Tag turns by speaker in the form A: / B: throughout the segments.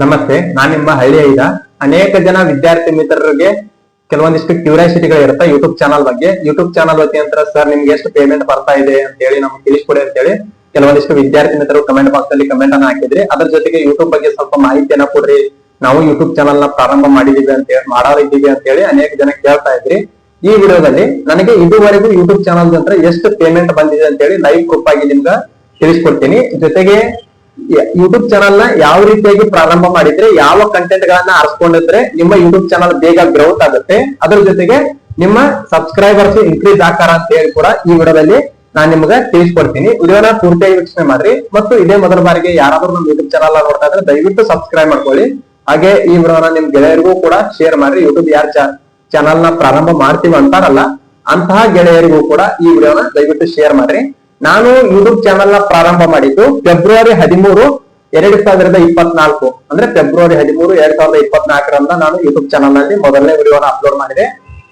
A: ನಮಸ್ತೆ, ನಾನ್ ನಿಮ್ಮ ಹಳ್ಳಿ ಐದ. ಅನೇಕ ಜನ ವಿದ್ಯಾರ್ಥಿ ಮಿತ್ರರಿಗೆ ಕೆಲವೊಂದಿಷ್ಟು ಕ್ಯೂರಿಯಾಸಿಟಿಗಳು ಇರುತ್ತೆ ಯೂಟ್ಯೂಬ್ ಚಾನಲ್ ಬಗ್ಗೆ. ಯೂಟ್ಯೂಬ್ ಚಾನಲ್ ವತಿಯಂತರ ಸರ್ ನಿಮ್ಗೆ ಎಷ್ಟು ಪೇಮೆಂಟ್ ಬರ್ತಾ ಇದೆ ಅಂತ ಹೇಳಿ ನಮ್ಗೆ ತಿಳಿಸ್ಕೊಡಿ ಅಂತ ಹೇಳಿ ಕೆಲವೊಂದಿಷ್ಟು ವಿದ್ಯಾರ್ಥಿ ಮಿತ್ರರು ಕಮೆಂಟ್ ಬಾಕ್ಸ್ ಅಲ್ಲಿ ಕಮೆಂಟ್ ಅನ್ನ ಹಾಕಿದ್ರಿ. ಅದ್ರ ಜೊತೆಗೆ ಯೂಟ್ಯೂಬ್ ಬಗ್ಗೆ ಸ್ವಲ್ಪ ಮಾಹಿತಿಯನ್ನ ಕೊಡ್ರಿ. ನಾವು ಯೂಟ್ಯೂಬ್ ಚಾನಲ್ನ ಪ್ರಾರಂಭ ಮಾಡಿದೀವಿ ಅಂತ ಹೇಳಿ ಮಾಡೋರಿದ್ದೀವಿ ಅಂತ ಹೇಳಿ ಅನೇಕ ಜನ ಕೇಳ್ತಾ ಇದ್ರಿ. ಈ ವಿಡಿಯೋದಲ್ಲಿ ನನಗೆ ಇದುವರೆಗೂ ಯೂಟ್ಯೂಬ್ ಚಾನಲ್ ಅಂತ ಎಷ್ಟು ಪೇಮೆಂಟ್ ಬಂದಿದೆ ಅಂತ ಹೇಳಿ ಲೈವ್ ಪ್ರೂಫ್ ಆಗಿ ನಿಮ್ಗೆ ತಿಳಿಸ್ಕೊಡ್ತೀನಿ. ಜೊತೆಗೆ ಯೂಟ್ಯೂಬ್ ಚಾನಲ್ನ ಯಾವ ರೀತಿಯಾಗಿ ಪ್ರಾರಂಭ ಮಾಡಿದ್ರೆ, ಯಾವ ಕಂಟೆಂಟ್ ಗಳನ್ನ ಆರಿಸ್ಕೊಂಡಿದ್ರೆ ನಿಮ್ಮ ಯೂಟ್ಯೂಬ್ ಚಾನಲ್ ಬೇಗ ಗ್ರೌತ್ ಆಗುತ್ತೆ. ಅದ್ರ ಜೊತೆಗೆ ನಿಮ್ಮ ಸಬ್ಸ್ಕ್ರೈಬರ್ಸ್ ಇನ್ಕ್ರೀಸ್ ಆಕಾರ ಅಂತ ಹೇಳಿ ಕೂಡ ಈ ವಿಡಿಯೋದಲ್ಲಿ ನಾನ್ ನಿಮ್ಗೆ ತಿಳಿಸ್ಕೊಡ್ತೀನಿ. ವಿಡಿಯೋನ ಪೂರ್ತಿಯಾಗಿ ವೀಕ್ಷಣೆ ಮಾಡ್ರಿ. ಮತ್ತು ಇದೇ ಮೊದಲ ಬಾರಿಗೆ ಯಾರಾದ್ರೂ ನಮ್ಮ ಯೂಟ್ಯೂಬ್ ಚಾನಲ್ ನೋಡ್ತಾ ಇದ್ರೆ ದಯವಿಟ್ಟು ಸಬ್ಸ್ಕ್ರೈಬ್ ಮಾಡ್ಕೊಳ್ಳಿ. ಹಾಗೆ ಈ ವಿಡಿಯೋನ ನಿಮ್ ಗೆಳೆಯರಿಗೂ ಕೂಡ ಶೇರ್ ಮಾಡ್ರಿ. ಯೂಟ್ಯೂಬ್ ಯಾರ್ ಚಾನಲ್ನ ಪ್ರಾರಂಭ ಮಾಡ್ತೀವಿ ಅಂತಾರಲ್ಲ, ಅಂತಹ ಗೆಳೆಯರಿಗೂ ಕೂಡ ಈ ವಿಡಿಯೋನ ದಯವಿಟ್ಟು ಶೇರ್ ಮಾಡ್ರಿ. ನಾನು ಯೂಟ್ಯೂಬ್ ಚಾನಲ್ನ ಪ್ರಾರಂಭ ಮಾಡಿದ್ದು ಫೆಬ್ರವರಿ ಹದಿಮೂರು, ಎರಡ್ ಸಾವಿರದ ಇಪ್ಪತ್ನಾಲ್ಕು. ಅಂದ್ರೆ ಫೆಬ್ರವರಿ ಹದಿಮೂರು, ಎರಡ್ ಸಾವಿರದ ಇಪ್ಪತ್ನಾಲ್ಕರಂದ ನಾನು ಯೂಟ್ಯೂಬ್ ಚಾನಲ್ನಲ್ಲಿ ಮೊದಲನೇ ವಿಡಿಯೋನ ಅಪ್ಲೋಡ್ ಮಾಡಿದೆ.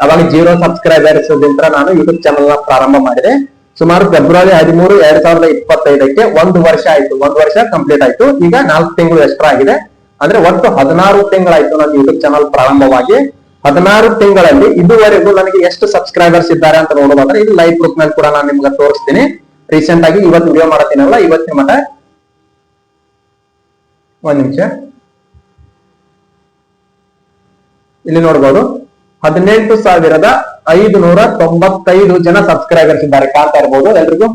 A: ಅವಾಗ ಜೀರೋ ಸಬ್ಸ್ಕ್ರೈಬರ್ಸ್ ನಾನು ಯೂಟ್ಯೂಬ್ ಚಾನಲ್ನ ಪ್ರಾರಂಭ ಮಾಡಿದೆ. ಸುಮಾರು ಫೆಬ್ರವರಿ ಹದಿಮೂರು, ಎರಡ್ ಸಾವಿರದ ಇಪ್ಪತ್ತೈದಕ್ಕೆ ಒಂದು ವರ್ಷ ಆಯ್ತು. ಒಂದು ವರ್ಷ ಕಂಪ್ಲೀಟ್ ಆಯ್ತು. ಈಗ ನಾಲ್ಕು ತಿಂಗಳು ಎಕ್ಸ್ಟ್ರಾ ಆಗಿದೆ. ಅಂದ್ರೆ ಒಟ್ಟು ಹದಿನಾರು ತಿಂಗಳಾಯ್ತು ನನ್ನ ಯೂಟ್ಯೂಬ್ ಚಾನಲ್ ಪ್ರಾರಂಭವಾಗಿ. ಹದಿನಾರು ತಿಂಗಳಲ್ಲಿ ಇದುವರೆಗೂ ನನಗೆ ಎಷ್ಟು ಸಬ್ಸ್ಕ್ರೈಬರ್ಸ್ ಇದ್ದಾರೆ ಅಂತ ನೋಡೋದಾದ್ರೆ ಇದು ಲೈವ್ ಪ್ರೂಫ್ನಲ್ಲಿ ಕೂಡ ನಾನು ನಿಮ್ಗೆ ತೋರಿಸ್ತೀನಿ. ರೀಸೆಂಟ್ ಆಗಿ ಇವತ್ತು ವಿಡಿಯೋ ಮಾಡತ್ತೀನಲ್ಲ ಇವತ್ತಿನ ಮಠ ಒಂದ್ ನಿಮಿಷ. ಇಲ್ಲಿ ನೋಡ್ಬೋದು, ಹದಿನೆಂಟು ಸಾವಿರದ ಐದು ನೂರ ತೊಂಬತ್ತೈದು ಜನ ಸಬ್ಸ್ಕ್ರೈಬರ್ಸ್ ಇದ್ದಾರೆ ಕಾಣ್ತಾ ಇರ್ಬೋದು. ಎಲ್ರಿಗೂ?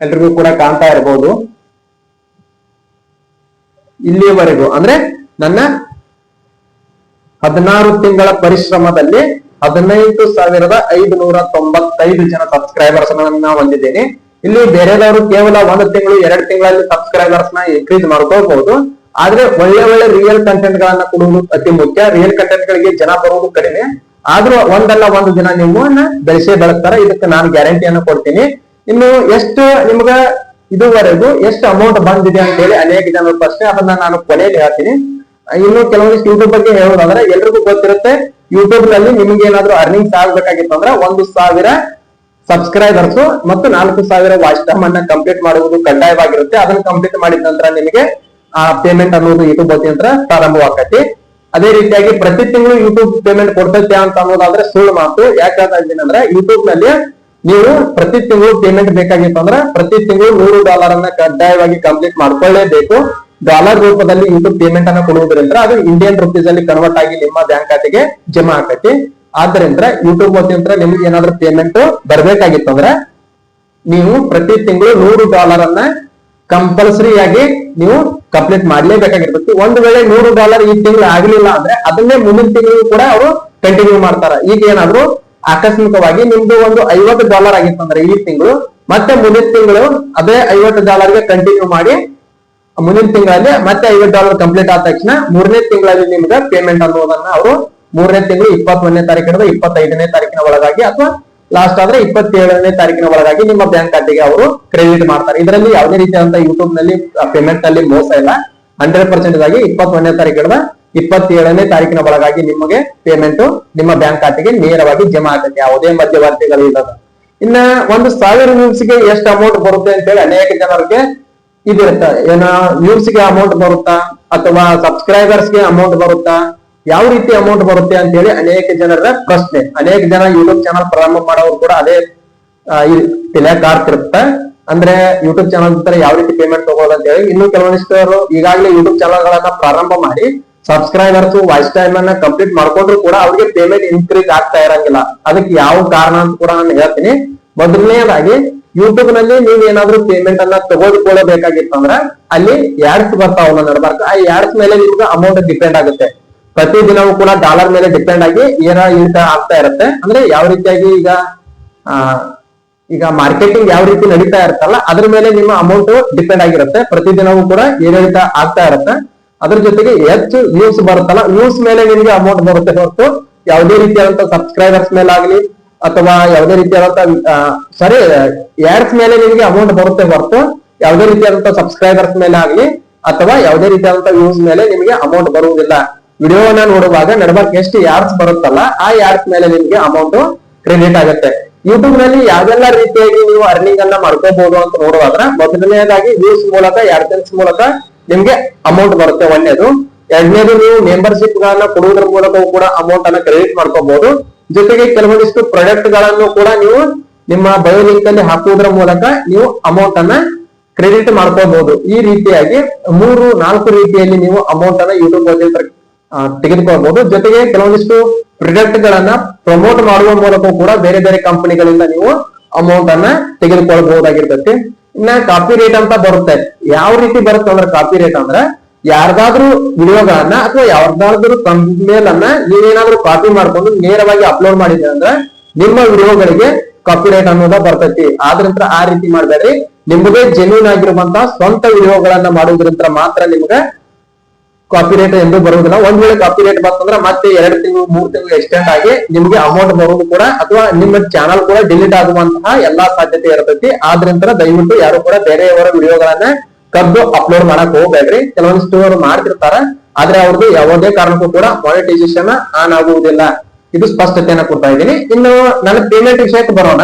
A: ಎಲ್ರಿಗೂ ಕೂಡ ಕಾಣ್ತಾ ಇರ್ಬೋದು. ಇಲ್ಲಿಯವರೆಗೂ ಅಂದ್ರೆ ನನ್ನ ಹದಿನಾರು ತಿಂಗಳ ಪರಿಶ್ರಮದಲ್ಲಿ ಹದಿನೈದು ಸಾವಿರದ ಐದು ನೂರ ತೊಂಬತ್ತೈದು ಜನ ಸಬ್ಸ್ಕ್ರೈಬರ್ಸ್ ನನ್ನ ಹೊಂದಿದ್ದೇನೆ. ಇಲ್ಲಿ ಬೇರೆದವರು ಕೇವಲ ಒಂದು ತಿಂಗಳು, ಎರಡು ತಿಂಗಳಲ್ಲಿ ಸಬ್ಸ್ಕ್ರೈಬರ್ಸ್ನ ಇನ್ಕ್ರೀಸ್ ಮಾಡ್ಕೋಬಹುದು ಆದ್ರೆ ಒಳ್ಳೆ ಒಳ್ಳೆ ರಿಯಲ್ ಕಂಟೆಂಟ್ ಗಳನ್ನ ಕೊಡುವುದು ಅತಿ ಮುಖ್ಯ. ರಿಯಲ್ ಕಂಟೆಂಟ್ ಗಳಿಗೆ ಜನ ಬರುವುದು ಕಡಿಮೆ. ಆದ್ರೂ ಒಂದಲ್ಲ ಒಂದು ದಿನ ನಿಮ್ಮನ್ನ ಬೆಳೆಸೇ ಬೆಳೆಸ್ತಾರ ಇದಕ್ಕೆ ನಾನು ಗ್ಯಾರಂಟಿಯನ್ನು ಕೊಡ್ತೀನಿ. ಇನ್ನು ಎಷ್ಟು ನಿಮ್ಗ ಇದುವರೆಗೂ ಎಷ್ಟು ಅಮೌಂಟ್ ಬಂದಿದೆ ಅಂತ ಹೇಳಿ ಅನೇಕ ಜನರು ಪ್ರಶ್ನೆ. ಅದನ್ನ ನಾನು ಕೊನೆಯಲ್ಲಿ ಹೇಳ್ತೀನಿ. ಇನ್ನು ಕೆಲವೊಂದಿಷ್ಟು ಯೂಟ್ಯೂಬ್ ಬಗ್ಗೆ ಹೇಳೋದಾದ್ರೆ ಎಲ್ರಿಗೂ ಗೊತ್ತಿರುತ್ತೆ. ಯೂಟ್ಯೂಬ್ನಲ್ಲಿ ನಿಮ್ಗೆ ಏನಾದ್ರು ಅರ್ನಿಂಗ್ಸ್ ಆಗ್ಬೇಕಾಗಿತ್ತು ಅಂದ್ರೆ ಒಂದು ಸಾವಿರ ಸಬ್ಸ್ಕ್ರೈಬರ್ಸ್ ಮತ್ತು ನಾಲ್ಕು ಸಾವಿರ ವಾಚ್ ಟೈಮ್ ಅನ್ನ ಕಂಪ್ಲೀಟ್ ಮಾಡುವುದು ಕಡ್ಡಾಯವಾಗಿರುತ್ತೆ. ಅದನ್ನ ಕಂಪ್ಲೀಟ್ ಮಾಡಿದ ನಂತರ ನಿಮಗೆ, ಆ ಪೇಮೆಂಟ್ ಅನ್ನೋದು ಯೂಟ್ಯೂಬ್ ವತಿಯಂತ್ರ ಪ್ರಾರಂಭವಾಗತಿ ಅದೇ ರೀತಿಯಾಗಿ ಪ್ರತಿ ತಿಂಗಳು ಯೂಟ್ಯೂಬ್ ಪೇಮೆಂಟ್ ಕೊಡ್ತೈತೆ ಅಂತ ಅನ್ನೋದಾದ್ರೆ ಸುಳ್ಳು ಮಾತು. ಯಾಕಂತ ಅಂದ್ರೆ ಯೂಟ್ಯೂಬ್ನಲ್ಲಿ ನೀವು ಪ್ರತಿ ತಿಂಗಳು ಪೇಮೆಂಟ್ ಬೇಕಾಗಿತ್ತು ಅಂದ್ರೆ ಪ್ರತಿ ತಿಂಗಳು ನೂರು ಡಾಲರ್ ಅನ್ನ ಕಡ್ಡಾಯವಾಗಿ ಕಂಪ್ಲೀಟ್ ಮಾಡ್ಕೊಳ್ಳೇಬೇಕು. ಡಾಲರ್ ರೂಪದಲ್ಲಿ ಇಂಟು ಪೇಮೆಂಟ್ ಅನ್ನ ಕೊಡುವುದರಿಂದ ಅದು ಇಂಡಿಯನ್ ರುಪೀಸ್ ಅಲ್ಲಿ ಕನ್ವರ್ಟ್ ಆಗಿ ನಿಮ್ಮ ಬ್ಯಾಂಕ್ ಖಾತೆಗೆ ಜಮಾ ಆಕತಿ. ಆದ್ರಿಂದ ಯೂಟ್ಯೂಬ್ ಮುಖಾಂತರ ನಿಮ್ಗೆ ಏನಾದ್ರೂ ಪೇಮೆಂಟ್ ಬರಬೇಕಾಗಿತ್ತು ಅಂದ್ರೆ ನೀವು ಪ್ರತಿ ತಿಂಗಳು ನೂರು ಡಾಲರ್ ಅನ್ನ ಕಂಪಲ್ಸರಿ ಆಗಿ ನೀವು ಕಂಪ್ಲೀಟ್ ಮಾಡ್ಲೇಬೇಕಾಗಿರ್ತೈತಿ. ಒಂದು ವೇಳೆ ನೂರು ಡಾಲರ್ ಈ ತಿಂಗಳು ಆಗ್ಲಿಲ್ಲ ಅಂದ್ರೆ ಅದನ್ನೇ ಮುಂದಿನ ತಿಂಗಳು ಕೂಡ ಅವರು ಕಂಟಿನ್ಯೂ ಮಾಡ್ತಾರ. ಈಗ ಏನಾದ್ರು ಆಕಸ್ಮಿಕವಾಗಿ ನಿಮ್ದು ಒಂದು ಐವತ್ತು ಡಾಲರ್ ಆಗಿತ್ತು ಅಂದ್ರೆ ಈ ತಿಂಗಳು, ಮತ್ತೆ ಮುಂದಿನ ತಿಂಗಳು ಅದೇ ಐವತ್ತು ಡಾಲರ್ಗೆ ಕಂಟಿನ್ಯೂ ಮಾಡಿ ಮುಂದಿನ ತಿಂಗಳಲ್ಲಿ ಮತ್ತೆ ಐವತ್ತು ಡಾಲರ್ ಕಂಪ್ಲೀಟ್ ಆದ ತಕ್ಷಣ ಮೂರನೇ ತಿಂಗಳಲ್ಲಿ ನಿಮ್ಗೆ ಪೇಮೆಂಟ್ ಅನ್ನೋದನ್ನ ಅವರು ಮೂರನೇ ತಿಂಗಳು ಇಪ್ಪತ್ತೊಂದನೇ ತಾರೀಕಿನ ಇಪ್ಪತ್ತೈದನೇ ತಾರೀಕಿನ ಒಳಗಾಗಿ ಅಥವಾ ಲಾಸ್ಟ್ ಆದ್ರೆ ಇಪ್ಪತ್ತೇಳನೇ ತಾರೀಕಿನ ಒಳಗಾಗಿ ನಿಮ್ಮ ಬ್ಯಾಂಕ್ ಖಾತೆಗೆ ಅವರು ಕ್ರೆಡಿಟ್ ಮಾಡ್ತಾರೆ. ಇದರಲ್ಲಿ ಯಾವುದೇ ರೀತಿಯಾದಂತಹ ಯೂಟ್ಯೂಬ್ನಲ್ಲಿ ಪೇಮೆಂಟ್ನಲ್ಲಿ ಮೋಸ ಇಲ್ಲ. ಹಂಡ್ರೆಡ್ ಪರ್ಸೆಂಟ್ ಆಗಿ ಇಪ್ಪತ್ತೊಂದನೇ ತಾರೀಕಿನ ಇಪ್ಪತ್ತೇಳನೇ ತಾರೀಕಿನ ಒಳಗಾಗಿ ನಿಮಗೆ ಪೇಮೆಂಟ್ ನಿಮ್ಮ ಬ್ಯಾಂಕ್ ಖಾತೆಗೆ ನೇರವಾಗಿ ಜಮಾ ಆಗುತ್ತೆ. ಯಾವುದೇ ಮಧ್ಯವರ್ತಿಗಳು ಇಲ್ಲದ ಇನ್ನ ಒಂದು ಸಾವಿರ ವ್ಯೂಸ್ಗೆ ಎಷ್ಟು ಅಮೌಂಟ್ ಬರುತ್ತೆ ಅಂತ ಹೇಳಿ ಅನೇಕ ಜನರಿಗೆ ಇದಿರುತ್ತೆ. ಏನ ವ್ಯೂಸ್ಗೆ ಅಮೌಂಟ್ ಬರುತ್ತಾ ಅಥವಾ ಸಬ್ಸ್ಕ್ರೈಬರ್ಸ್ಗೆ ಅಮೌಂಟ್ ಬರುತ್ತಾ? ಯಾವ ರೀತಿ ಅಮೌಂಟ್ ಬರುತ್ತೆ ಅಂತ ಹೇಳಿ ಅನೇಕ ಜನರ ಪ್ರಶ್ನೆ. ಅನೇಕ ಜನ ಯೂಟ್ಯೂಬ್ ಚಾನಲ್ ಪ್ರಾರಂಭ ಮಾಡೋರು ಕೂಡ ಅದೇ ತಲೆ ಅಂದ್ರೆ ಯೂಟ್ಯೂಬ್ ಚಾನಲ್ ತರ ಯಾವ ರೀತಿ ಪೇಮೆಂಟ್ ತಗೋದು ಅಂತ ಹೇಳಿ ಇನ್ನು ಕೆಲವೊಂದಿಷ್ಟು ಈಗಾಗಲೇ ಯೂಟ್ಯೂಬ್ ಚಾನಲ್ ಗಳನ್ನ ಪ್ರಾರಂಭ ಮಾಡಿ ಸಬ್ಸ್ಕ್ರೈಬರ್ಸ್ ವಾಯ್ಸ್ ಟೈಮ್ ಅನ್ನ ಕಂಪ್ಲೀಟ್ ಮಾಡ್ಕೊಂಡ್ರು ಕೂಡ ಅವ್ರಿಗೆ ಪೇಮೆಂಟ್ ಇನ್ಕ್ರೀಸ್ ಆಗ್ತಾ ಇರಂಗಿಲ್ಲ. ಅದಕ್ಕೆ ಯಾವ ಕಾರಣ ಅಂತ ಕೂಡ ನಾನು ಹೇಳ್ತೀನಿ. ಮೊದಲನೇದಾಗಿ ಯೂಟ್ಯೂಬ್ನಲ್ಲಿ ನೀವು ಏನಾದ್ರು ಪೇಮೆಂಟ್ ಅನ್ನ ತಗೊಳ್ಕೊಳ್ಳಬೇಕಾಗಿತ್ತು ಅಂದ್ರೆ ಅಲ್ಲಿ ಯಾಡ್ಸ್ ಬರ್ತಾವ ನಡ್ಬಾರ್ಕ ಆ ಯಾಡ್ಸ್ ಮೇಲೆ ನಿಮ್ಗೆ ಅಮೌಂಟ್ ಡಿಪೆಂಡ್ ಆಗುತ್ತೆ. ಪ್ರತಿ ದಿನವೂ ಕೂಡ ಡಾಲರ್ ಮೇಲೆ ಡಿಪೆಂಡ್ ಆಗಿ ಏನ ಇಳಿತ ಆಗ್ತಾ ಇರುತ್ತೆ. ಅಂದ್ರೆ ಯಾವ ರೀತಿಯಾಗಿ ಈಗ ಈಗ ಮಾರ್ಕೆಟಿಂಗ್ ಯಾವ ರೀತಿ ನಡೀತಾ ಇರುತ್ತಲ್ಲ, ಅದ್ರ ಮೇಲೆ ನಿಮ್ಮ ಅಮೌಂಟ್ ಡಿಪೆಂಡ್ ಆಗಿರುತ್ತೆ. ಪ್ರತಿದಿನವೂ ಕೂಡ ಏರಿಳಿತ ಆಗ್ತಾ ಇರುತ್ತೆ. ಅದ್ರ ಜೊತೆಗೆ ಹೆಚ್ಚು ವ್ಯೂಸ್ ಬರುತ್ತಲ್ಲ ವ್ಯೂಸ್ ಮೇಲೆ ನಿಮಗೆ ಅಮೌಂಟ್ ಬರುತ್ತೆ ಹೊರತು, ಯಾವುದೇ ರೀತಿಯಾದಂತ ಸಬ್ಸ್ಕ್ರೈಬರ್ಸ್ ಮೇಲೆ ಆಗಲಿ ಅಥವಾ ಯಾವುದೇ ರೀತಿಯಾದಂತ ಸಾರಿ ಯಾರ್ಸ್ ಮೇಲೆ ನಿಮಗೆ ಅಮೌಂಟ್ ಬರುತ್ತೆ ಹೊರತು, ಯಾವುದೇ ರೀತಿಯಾದಂತ ಸಬ್ಸ್ಕ್ರೈಬರ್ಸ್ ಮೇಲೆ ಆಗಲಿ, ಅಥವಾ ಯಾವುದೇ ರೀತಿಯಾದಂತ ವ್ಯೂಸ್ ಮೇಲೆ ನಿಮಗೆ ಅಮೌಂಟ್ ಬರುವುದಿಲ್ಲ. ವಿಡಿಯೋನ ನೋಡುವಾಗ ನಡ್ಬರ್ಕ್ ಎಷ್ಟು ಯಾರ್ಸ್ ಬರುತ್ತಲ್ಲ, ಆ ಯಾರ್ಸ್ ಮೇಲೆ ನಿಮಗೆ ಅಮೌಂಟ್ ಕ್ರೆಡಿಟ್ ಆಗುತ್ತೆ. ಯೂಟ್ಯೂಬ್ನಲ್ಲಿ ಯಾವ್ದೆಲ್ಲ ರೀತಿಯಾಗಿ ನೀವು ಅರ್ನಿಂಗ್ ಅನ್ನ ಮಾಡ್ಕೋಬಹುದು ಅಂತ ನೋಡುವಾಗ ಮೊದಲನೇದಾಗಿ ವ್ಯೂಸ್ ಮೂಲಕ ಯಾರ್ಸ್ ಮೂಲಕ ನಿಮ್ಗೆ ಅಮೌಂಟ್ ಬರುತ್ತೆ ಒಂದೇದು. ಎರಡನೇದು ನೀವು ಮೆಂಬರ್ಶಿಪ್ ಗಳನ್ನ ಕೊಡುವುದರ ಮೂಲಕವೂ ಕೂಡ ಅಮೌಂಟ್ ಅನ್ನ ಕ್ರೆಡಿಟ್ ಮಾಡ್ಕೋಬಹುದು ಜೊತೆಗೆ ಕೆಲವೊಂದಿಷ್ಟು ಪ್ರಾಡಕ್ಟ್ಗಳನ್ನು ಕೂಡ ನೀವು ನಿಮ್ಮ ಬಯೋ ಲಿಂಕ್ ಅಲ್ಲಿ ಹಾಕುವುದರ ಮೂಲಕ ನೀವು ಅಮೌಂಟ್ ಅನ್ನ ಕ್ರೆಡಿಟ್ ಮಾಡ್ಕೋಬಹುದು ಈ ರೀತಿಯಾಗಿ ಮೂರು, ನಾಲ್ಕು ರೀತಿಯಲ್ಲಿ ನೀವು ಅಮೌಂಟ್ ಅನ್ನ ಯೂಟ್ಯೂಬ್ ಅಲ್ಲಿ ತೆಗೆದುಕೊಳ್ಬಹುದು. ಜೊತೆಗೆ ಕೆಲವೊಂದಿಷ್ಟು ಪ್ರಾಡಕ್ಟ್ ಗಳನ್ನ ಪ್ರಮೋಟ್ ಮಾಡುವ ಮೂಲಕ ಕೂಡ ಬೇರೆ ಬೇರೆ ಕಂಪನಿಗಳಿಂದ ನೀವು ಅಮೌಂಟ್ ಅನ್ನ ತೆಗೆದುಕೊಳ್ಬಹುದಾಗಿರ್ತೈತಿ. ಇನ್ನ ಕಾಪಿ ರೇಟ್ ಅಂತ ಬರುತ್ತೆ. ಯಾವ ರೀತಿ ಬರುತ್ತೆ ಅಂದ್ರೆ ಕಾಪಿ ರೇಟ್ ಅಂದ್ರೆ ಯಾರ್ದಾದ್ರೂ ವಿಡಿಯೋಗಳನ್ನ ಅಥವಾ ಯಾರ್ದಾದ್ರೂ ಅನ್ನ ನೀವೇನಾದ್ರೂ ಕಾಪಿ ಮಾಡ್ಕೊಂಡು ನೇರವಾಗಿ ಅಪ್ಲೋಡ್ ಮಾಡಿದ್ರೆ ಅಂದ್ರೆ ನಿಮ್ಮ ವಿಡಿಯೋಗಳಿಗೆ ಕಾಪಿರೈಟ್ ಅನ್ನೋದ ಬರ್ತೈತಿ. ಆದ್ರಿಂದ ಆ ರೀತಿ ಮಾಡ್ಬೇಡ್ರಿ. ನಿಮಗೆ ಜೆನ್ಯೂನ್ ಆಗಿರುವಂತಹ ಸ್ವಂತ ವಿಡಿಯೋಗಳನ್ನ ಮಾಡೋದ್ರಿಂದ ಮಾತ್ರ ನಿಮ್ಗೆ ಕಾಪಿ ರೇಟ್ ಎಂದು ಬರುವುದಿಲ್ಲ. ಒಂದ್ ವೇಳೆ ಕಾಪಿ ರೇಟ್ ಬಂತಂದ್ರೆ ಮತ್ತೆ ಎರಡು ತಿಂಗಳು, ಮೂರು ತಿಂಗಳು ಎಕ್ಸ್ಟೆಂಡ್ ಆಗಿ ನಿಮ್ಗೆ ಅಮೌಂಟ್ ಬರೋದು ಕೂಡ ಅಥವಾ ನಿಮ್ಮ ಚಾನಲ್ ಕೂಡ ಡಿಲೀಟ್ ಆಗುವಂತಹ ಎಲ್ಲಾ ಸಾಧ್ಯತೆ ಇರತೈತಿ. ಆದ್ರಿಂದ ದಯವಿಟ್ಟು ಯಾರು ಕೂಡ ಬೇರೆಯವರ ವಿಡಿಯೋಗಳನ್ನ ಕದ್ದು ಅಪ್ಲೋಡ್ ಮಾಡಕ್ ಹೋಗ್ಬೇಡ್ರಿ. ಕೆಲವೊಂದಿಷ್ಟು ಸ್ಟೋರ್ ಮಾಡ್ತಿರ್ತಾರ. ಆದ್ರೆ ಅವ್ರದ್ದು ಯಾವುದೇ ಕಾರಣಕ್ಕೂ ಕೂಡ ಮಾನಿಟೈಸೇಷನ್ ಆನ್ ಆಗುವುದಿಲ್ಲ. ಇದು ಸ್ಪಷ್ಟತೆಯನ್ನ ಕೊಡ್ತಾ ಇದ್ದೀನಿ. ಇನ್ನು ನನ್ನ ಪೇಮೆಂಟ್ ವಿಷಯಕ್ಕೆ ಬರೋಣ.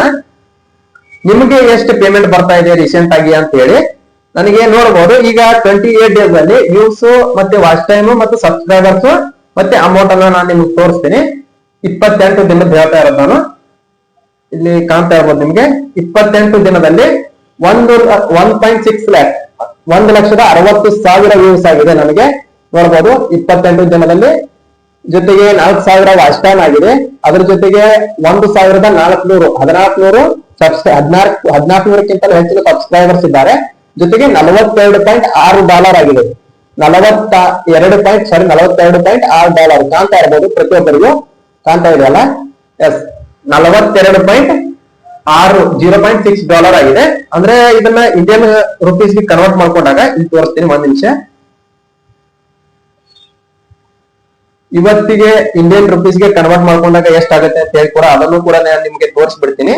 A: ನಿಮಗೆ ಎಷ್ಟು ಪೇಮೆಂಟ್ ಬರ್ತಾ ಇದೆ ರೀಸೆಂಟ್ ಆಗಿ ಅಂತ ಹೇಳಿ ನನಗೆ ನೋಡಬಹುದು ಈಗ ಟ್ವೆಂಟಿ ಏಟ್ ಡೇಸ್ ಅಲ್ಲಿ ವ್ಯೂಸ್ ಮತ್ತೆ ವಾಚ್ ಟೈಮ್ ಮತ್ತು ಸಬ್ಸ್ಕ್ರೈಬರ್ಸ್ ಮತ್ತೆ ಅಮೌಂಟ್ ಅನ್ನ ನಾನು ನಿಮ್ಗೆ ತೋರಿಸ್ತೀನಿ. ಇಪ್ಪತ್ತೆಂಟು ದಿನದ ಹೇಳ್ತಾ ಇರೋದು ನಾನು ಇಲ್ಲಿ ಕಾಣ್ತಾ ಇರ್ಬೋದು ನಿಮ್ಗೆ. ಇಪ್ಪತ್ತೆಂಟು ದಿನದಲ್ಲಿ ಒಂದು ಒನ್ ಪಾಯಿಂಟ್ ಸಿಕ್ಸ್ ಲ್ಯಾಕ್ ಒಂದು ಲಕ್ಷದ ಅರವತ್ತು ಸಾವಿರ ವ್ಯೂಸ್ ಆಗಿದೆ ನನಗೆ ನೋಡ್ಬೋದು, ಇಪ್ಪತ್ತೆಂಟು ದಿನದಲ್ಲಿ ಜೊತೆಗೆ ನಾಲ್ಕು ಸಾವಿರ ವಾಚ್ ಆಗಿದೆ. ಅದ್ರ ಜೊತೆಗೆ ಒಂದು ಸಾವಿರದ ನಾಲ್ಕುನೂರು, ಹದಿನಾಲ್ಕುನೂರು ಸಬ್ಸ್ಕ್ರೈ ಹದಿನಾಲ್ಕು ಹದಿನಾಲ್ಕುನೂರಕ್ಕಿಂತ ಹೆಚ್ಚಿನ ಸಬ್ಸ್ಕ್ರೈಬರ್ಸ್ ಇದ್ದಾರೆ. ಜೊತೆಗೆ ನಲವತ್ತೆರಡು ಪಾಯಿಂಟ್ ಆರು ಡಾಲರ್ ಆಗಿದೆ. ನಲವತ್ತ ಎರಡು ಪಾಯಿಂಟ್ ಸಾರಿ ನಲವತ್ತೆರಡು ಪಾಯಿಂಟ್ ಆರು ಡಾಲರ್ ಕಾಣ್ತಾ ಇರ್ಬೋದು ಪ್ರತಿಯೊಬ್ಬರಿಗೂ. ಕಾಣ್ತಾ ಇದೆಯಲ್ಲ? ಎಸ್ ನಲವತ್ತೆರಡು ಪಾಯಿಂಟ್ ಆರು ಜೀರೋ ಪಾಯಿಂಟ್ ಸಿಕ್ಸ್ ಡಾಲರ್ ಆಗಿದೆ. ಅಂದ್ರೆ ಇದನ್ನ ಇಂಡಿಯನ್ ರುಪೀಸ್ಗೆ ಕನ್ವರ್ಟ್ ಮಾಡ್ಕೊಂಡಾಗ ಇಲ್ಲಿ ತೋರಿಸ್ತೀನಿ ಒಂದ್ ನಿಮಿಷ. ಇವತ್ತಿಗೆ ಇಂಡಿಯನ್ ರುಪೀಸ್ಗೆ ಕನ್ವರ್ಟ್ ಮಾಡ್ಕೊಂಡಾಗ ಎಷ್ಟಾಗುತ್ತೆ ಅಂತ ಹೇಳಿ ಕೂಡ ಅದನ್ನು ಕೂಡ ನಾನು ನಿಮ್ಗೆ ತೋರಿಸ್ಬಿಡ್ತೀನಿ.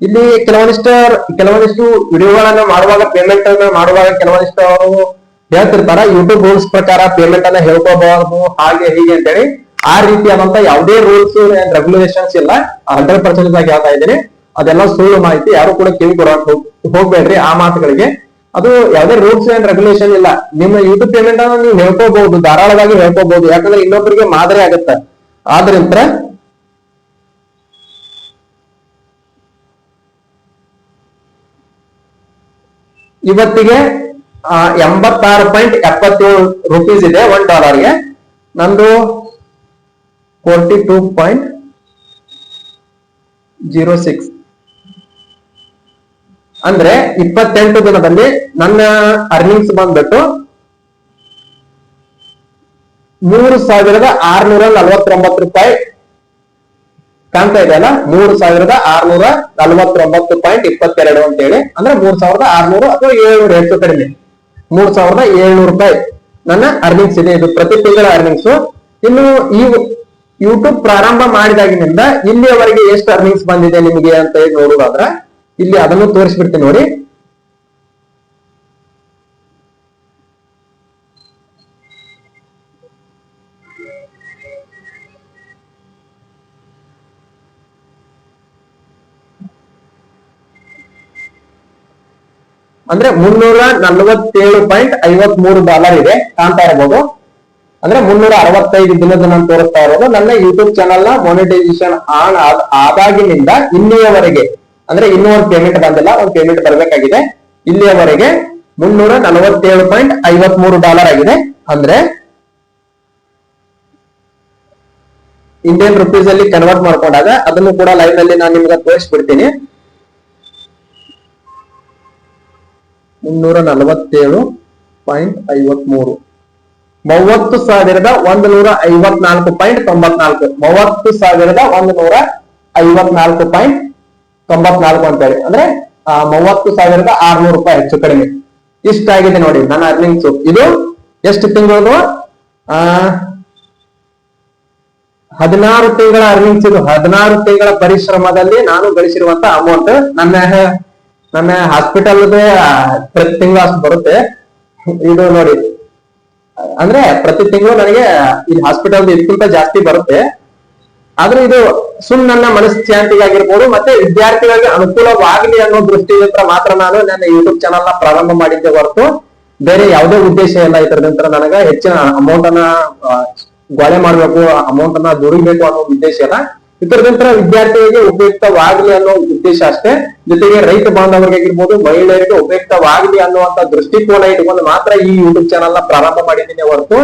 A: ಇಲ್ಲಿ ಕೆಲವೊಂದಿಷ್ಟು ಕೆಲವೊಂದಿಷ್ಟು ವಿಡಿಯೋಗಳನ್ನ ಮಾಡುವಾಗ ಪೇಮೆಂಟ್ ಅನ್ನ ಮಾಡುವಾಗ ಕೆಲವೊಂದಿಷ್ಟು ಅವರು ಹೇಳ್ತಿರ್ತಾರ. ಯೂಟ್ಯೂಬ್ ರೂಲ್ಸ್ ಪ್ರಕಾರ ಪೇಮೆಂಟ್ ಅನ್ನ ಹೇಳ್ಕೋಬಹುದು, ಹಾಗೆ ಹೀಗೆ ಅಂತೇಳಿ. ಆ ರೀತಿಯಾದಂತ ಯಾವುದೇ ರೂಲ್ಸ್ ರೆಗ್ಯುಲೇಷನ್ಸ್ ಇಲ್ಲ. ಹಂಡ್ರೆಡ್ ಪರ್ಸೆಂಟ್ ಆಗಿ ಹೇಳ್ತಾ ಇದ್ದೀನಿ. ಅದೆಲ್ಲ ಸುಳ್ಳು ಮಾಹಿತಿ ಯಾರು ಕೂಡ ಕಿವಿ ಕೊಡಕ್ ಹೋಗ್- ಹೋಗ್ಬೇಡ್ರಿ ಆ ಮಾತುಗಳಿಗೆ. ಅದು ಯಾವುದೇ ರೂಲ್ಸ್ ಅಂಡ್ ರೆಗ್ಯುಲೇಷನ್ ಇಲ್ಲ. ನಿಮ್ಮ ಯೂಟ್ಯೂಬ್ ಪೇಮೆಂಟ್ ಅನ್ನ ನೀವು ಹೇಳ್ಕೋಬಹುದು ಧಾರಾಳವಾಗಿ ಹೇಳ್ಕೋಬಹುದು ಯಾಕಂದ್ರೆ ಇನ್ನೊಬ್ಬರಿಗೆ ಮಾದರಿ ಆಗುತ್ತೆ. ಆದ್ರಿಂದ ಇವತ್ತಿಗೆ ಎಂಬತ್ತಾರು ಪಾಯಿಂಟ್ ಎಪ್ಪತ್ತೇಳು ರುಪೀಸ್ ಇದೆ ಒನ್ ಡಾಲರ್ಗೆ ನಂದು forty two point zero six ಅಂದ್ರೆ ಇಪ್ಪತ್ತೆಂಟು ದಿನದಲ್ಲಿ ನನ್ನ ಅರ್ನಿಂಗ್ಸ್ ಬಂದ್ಬಿಟ್ಟು ಮೂರು ಸಾವಿರದ ಆರ್ನೂರ ನಲವತ್ತೊಂಬತ್ತು ರೂಪಾಯಿ. ಕಾಣ್ತಾ ಇದೆಯಲ್ಲ? ಮೂರು ಸಾವಿರದ ಆರ್ನೂರ ನಲವತ್ತೊಂಬತ್ತು ಪಾಯಿಂಟ್ ಇಪ್ಪತ್ತೆರಡು ಅಂತ ಹೇಳಿ ಅಂದ್ರೆ ಮೂರ್ ಸಾವಿರದ ಆರ್ನೂರು ಅಥವಾ ಏಳ್ನೂರು, ಹೆಚ್ಚು ಕಡಿಮೆ. ಮೂರ್ ಸಾವಿರದ ಏಳ್ನೂರು ರೂಪಾಯಿ ನನ್ನ ಅರ್ನಿಂಗ್ಸ್ ಇದೆ. ಇದು ಪ್ರತಿ ತಿಂಗಳ ಅರ್ನಿಂಗ್ಸ್ ಇನ್ನು ಈ ಯೂಟ್ಯೂಬ್ ಪ್ರಾರಂಭ ಮಾಡಿದಾಗಿನಿಂದ ಇಲ್ಲಿಯವರೆಗೆ ಎಷ್ಟು ಅರ್ನಿಂಗ್ಸ್ ಬಂದಿದೆ ನಿಮಗೆ ಅಂತ ಹೇಳಿ ನೋಡುವುದಾದ್ರ ಇಲ್ಲಿ ಅದನ್ನು ತೋರಿಸ್ಬಿಡ್ತೀನಿ ನೋಡಿ. ಅಂದ್ರೆ ಮುನ್ನೂರ ನಲವತ್ತೇಳು ಪಾಯಿಂಟ್ ಐವತ್ ಮೂರು ಡಾಲರ್ ಇದೆ, ಕಾಣ್ತಾ ಇರಬಹುದು ಅಂದ್ರೆ ಮುನ್ನೂರ ಅರವತ್ತೈದು ದಿನದ ನಾನು ತೋರಿಸ್ತಾ ಇರೋದು. ನನ್ನ ಯೂಟ್ಯೂಬ್ ಚಾನಲ್ನ ಮೊನಿಟೈಸೇಷನ್ ಆನ್ ಆದಾಗಿನಿಂದ ಇಲ್ಲಿಯವರೆಗೆ ಅಂದ್ರೆ ಇನ್ನೂ ಒಂದು ಪೇಮೆಂಟ್ ಬಂದಿಲ್ಲ, ಒಂದು ಪೇಮೆಂಟ್ ಬರಬೇಕಾಗಿದೆ. ಇಲ್ಲಿಯವರೆಗೆ ಮುನ್ನೂರ ನಲವತ್ತೇಳು ಪಾಯಿಂಟ್ ಐವತ್ ಮೂರು ಡಾಲರ್ ಆಗಿದೆ. ಅಂದ್ರೆ ಇಂಡಿಯನ್ ರುಪೀಸ್ ಅಲ್ಲಿ ಕನ್ವರ್ಟ್ ಮಾಡ್ಕೊಂಡಾಗ ಅದನ್ನು ಕೂಡ ಲೈವ್ ಅಲ್ಲಿ ನಾನು ನಿಮ್ಗೆ ತೋರಿಸ್ಬಿಡ್ತೀನಿ. ಮುನ್ನೂರ ನಲವತ್ತೇಳು ಪಾಯಿಂಟ್ ಐವತ್ ಮೂರು ಮೂವತ್ತು ಸಾವಿರದ ಒಂದು ನೂರ ಐವತ್ನಾಲ್ಕು ಪಾಯಿಂಟ್ ತೊಂಬತ್ನಾಲ್ಕು. ಮೂವತ್ತು ಸಾವಿರದ ಒಂದು ನೂರ ಐವತ್ನಾಲ್ಕು ಪಾಯಿಂಟ್ ತೊಂಬತ್ನಾಲ್ಕು ಅಂತ ಹೇಳಿ. ಅಂದ್ರೆ ಮೂವತ್ತು ಸಾವಿರದ ಆರ್ನೂರು ರೂಪಾಯಿ ಹೆಚ್ಚು ಕಡಿಮೆ. ಇಷ್ಟಾಗಿದೆ ನೋಡಿ ನನ್ನ ಅರ್ನಿಂಗ್ಸ್ ಇದು ಎಷ್ಟು ತಿಂಗಳದು? ಆ, ಹದಿನಾರು ತಿಂಗಳ ಅರ್ನಿಂಗ್ಸ್ ಇದು. ಹದಿನಾರು ತಿಂಗಳ ಪರಿಶ್ರಮದಲ್ಲಿ ನಾನು ಗಳಿಸಿರುವಂತ ಅಮೌಂಟ್ ನನ್ನ ನನ್ನ ಹಾಸ್ಪಿಟಲ್ ಪ್ರತಿ ತಿಂಗಳು ಅಷ್ಟು ಬರುತ್ತೆ. ಇದು ನೋಡಿ, ಅಂದ್ರೆ ಪ್ರತಿ ತಿಂಗಳು ನನಗೆ ಇಲ್ಲಿ ಹಾಸ್ಪಿಟಲ್ ಇದಕ್ಕಿಂತ ಜಾಸ್ತಿ ಬರುತ್ತೆ. ಆದ್ರೆ ಇದು ಸುಮ್ ನನ್ನ ಮನಸ್ಶಾಂತಿಗಾಗಿರ್ಬೋದು ಮತ್ತೆ ವಿದ್ಯಾರ್ಥಿಗಳಿಗೆ ಅನುಕೂಲವಾಗಲಿ ಅನ್ನೋ ದೃಷ್ಟಿಯಿಂದ ಮಾತ್ರ ನಾನು ನನ್ನ ಯೂಟ್ಯೂಬ್ ಚಾನಲ್ನ ಪ್ರಾರಂಭ ಮಾಡಿದ್ದೆ ಹೊರತು ಬೇರೆ ಯಾವುದೇ ಉದ್ದೇಶ ಇಲ್ಲ ಇದರದಂತರ ನನಗ ಹೆಚ್ಚಿನ ಅಮೌಂಟ್ ಅನ್ನ ಗೊಳೆ ಮಾಡ್ಬೇಕು ಅಮೌಂಟ್ ಅನ್ನ ದುಡಿಬೇಕು ಅನ್ನೋ ಉದ್ದೇಶ ಇಲ್ಲ. ಇದರದಂತರ ವಿದ್ಯಾರ್ಥಿಗಳಿಗೆ ಉಪಯುಕ್ತವಾಗಲಿ ಅನ್ನೋ ಉದ್ದೇಶ ಅಷ್ಟೇ. ಜೊತೆಗೆ ರೈತ ಬಾಂಧವರಿಗೆ ಆಗಿರ್ಬೋದು ಮಹಿಳೆಯರಿಗೆ ಉಪಯುಕ್ತವಾಗಲಿ ಅನ್ನುವಂತ ದೃಷ್ಟಿಕೋನ ಇಟ್ಕೊಂಡು ಮಾತ್ರ ಈ ಯೂಟ್ಯೂಬ್ ಚಾನಲ್ನ ಪ್ರಾರಂಭ ಮಾಡಿದ್ದೀನಿ ಹೊರತು.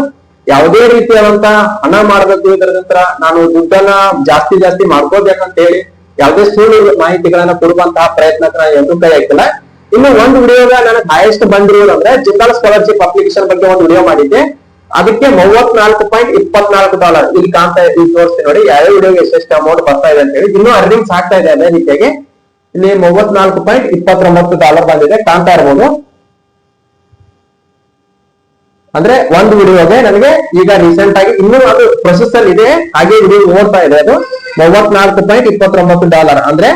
A: ಯಾವುದೇ ರೀತಿಯಾದಂತ ಹಣ ಮಾಡಬೇಕು ಇದರ ನಂತರ ನಾನು ದುಡ್ಡನ್ನ ಜಾಸ್ತಿ ಜಾಸ್ತಿ ಮಾಡ್ಕೋಬೇಕಂತ ಹೇಳಿ ಯಾವುದೇ ಸುಳ್ಳು ಮಾಹಿತಿಗಳನ್ನ ಕೊಡುವಂತಹ ಪ್ರಯತ್ನಕ್ಕೆ ಎಂದೂ ಕೈ ಹಾಕಿಲ್ಲ ಇನ್ನು ಒಂದು ವಿಡಿಯೋಗ ನನಗೆ ಹೈಯೆಸ್ಟ್ ಬಂದಿರೋದಂದ್ರೆ ಜಿಂದಾಲ್ ಸ್ಕಾಲರ್ಶಿಪ್ ಅಪ್ಲಿಕೇಶನ್ ಬಗ್ಗೆ ಒಂದು ವಿಡಿಯೋ ಮಾಡಿದ್ದೆ. ಅದಕ್ಕೆ ಮೂವತ್ನಾಲ್ಕು ಪಾಯಿಂಟ್ ಇಪ್ಪತ್ನಾಲ್ಕು ಡಾಲರ್ ಇಲ್ಲಿ ಕಾಣ್ತಾ ಇಲ್ಲಿ ತೋರಿಸ್ತೀನಿ ನೋಡಿ ಯಾವ ವಿಡಿಯೋಗೆ ಎಷ್ಟೆಷ್ಟು ಅಮೌಂಟ್ ಬರ್ತಾ ಇದೆ ಅಂತ ಹೇಳಿ ಇನ್ನೂ ಅರ್ನಿಂಗ್ಸ್ ಆಗ್ತಾ ಇದೆ ಅದೇ ರೀತಿಯಾಗಿ. ಇಲ್ಲಿ ಮೂವತ್ನಾಲ್ಕು ಪಾಯಿಂಟ್ ಇಪ್ಪತ್ತೊಂಬತ್ತು ಡಾಲರ್ ಬಂದಿದೆ, ಕಾಣ್ತಾ ಇರ್ಬೋದು. ಅಂದ್ರೆ ಒಂದು ವಿಡಿಯೋಗೆ ನನಗೆ ಈಗ ರೀಸೆಂಟ್ ಆಗಿ ಇನ್ನೂ ಅದು ಪ್ರೊಸೆಸ್ ಅಲ್ಲಿ ಇದೆ. ಹಾಗೆ ವಿಡಿಯೋ ಓಡ್ತಾ ಇದೆ ಅದು. ಮೂವತ್ನಾಲ್ಕು ಪಾಯಿಂಟ್ ಇಪ್ಪತ್ತೊಂಬತ್ತು ಡಾಲರ್ ಅಂದ್ರೆ